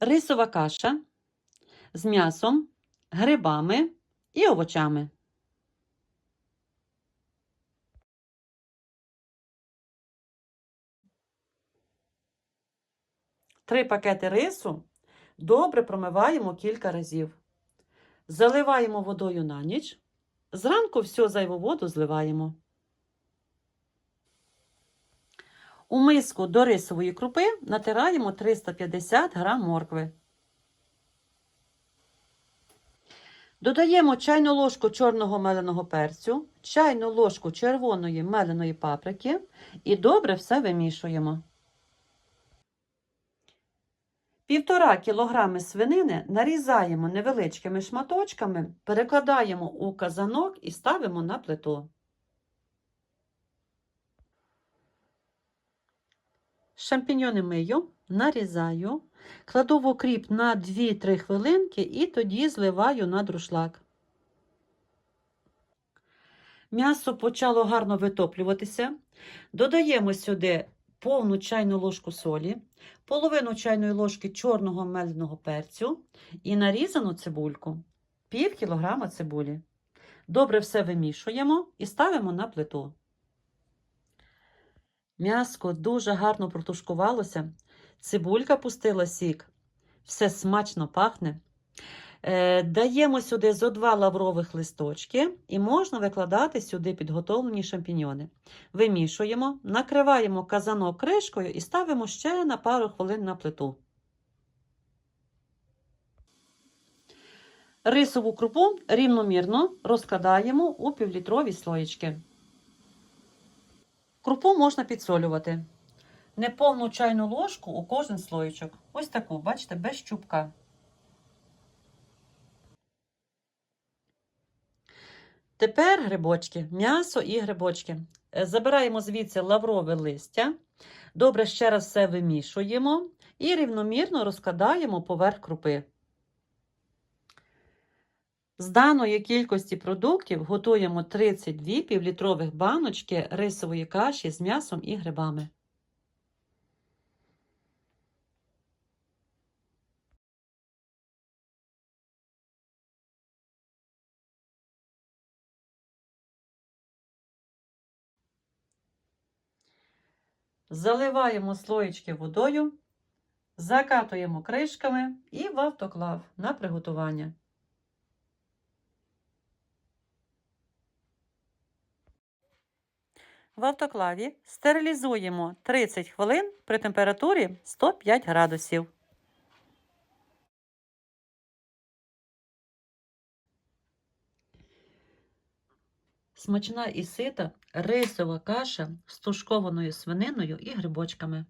Рисова каша з м'ясом, грибами і овочами. Три пакети рису добре промиваємо кілька разів. Заливаємо водою на ніч. Зранку всю зайву воду зливаємо. У миску до рисової крупи натираємо 350 г моркви. Додаємо чайну ложку чорного меленого перцю, чайну ложку червоної меленої паприки і добре все вимішуємо. Півтора кілограми свинини нарізаємо невеличкими шматочками, перекладаємо у казанок і ставимо на плиту. Шампіньони мию, нарізаю, кладу в окріп на 2-3 хвилинки і тоді зливаю на друшлак. М'ясо почало гарно витоплюватися. Додаємо сюди повну чайну ложку солі, половину чайної ложки чорного меленого перцю і нарізану цибульку, пів кілограма цибулі. Добре все вимішуємо і ставимо на плиту. М'яско дуже гарно протушкувалося, цибулька пустила сік, все смачно пахне. Е, даємо сюди зо два лаврових листочки і можна викладати сюди підготовлені шампіньони. Вимішуємо, накриваємо казанок кришкою і ставимо ще на пару хвилин на плиту. Рисову крупу рівномірно розкладаємо у півлітрові слоєчки. Крупу можна підсолювати. Неповну чайну ложку у кожен слоєчок. Ось таку, бачите, без чубка. Тепер грибочки, м'ясо і грибочки. Е, Забираємо звідси лаврове листя. Добре ще раз все вимішуємо і рівномірно розкладаємо поверх крупи. З даної кількості продуктів готуємо 32 півлітрових баночки рисової каші з м'ясом і грибами. Заливаємо слоєчки водою, закатуємо кришками і в автоклав на приготування. В автоклаві стерилізуємо 30 хвилин при температурі 105 градусів. Смачна і сита рисова каша з тушкованою свининою і грибочками.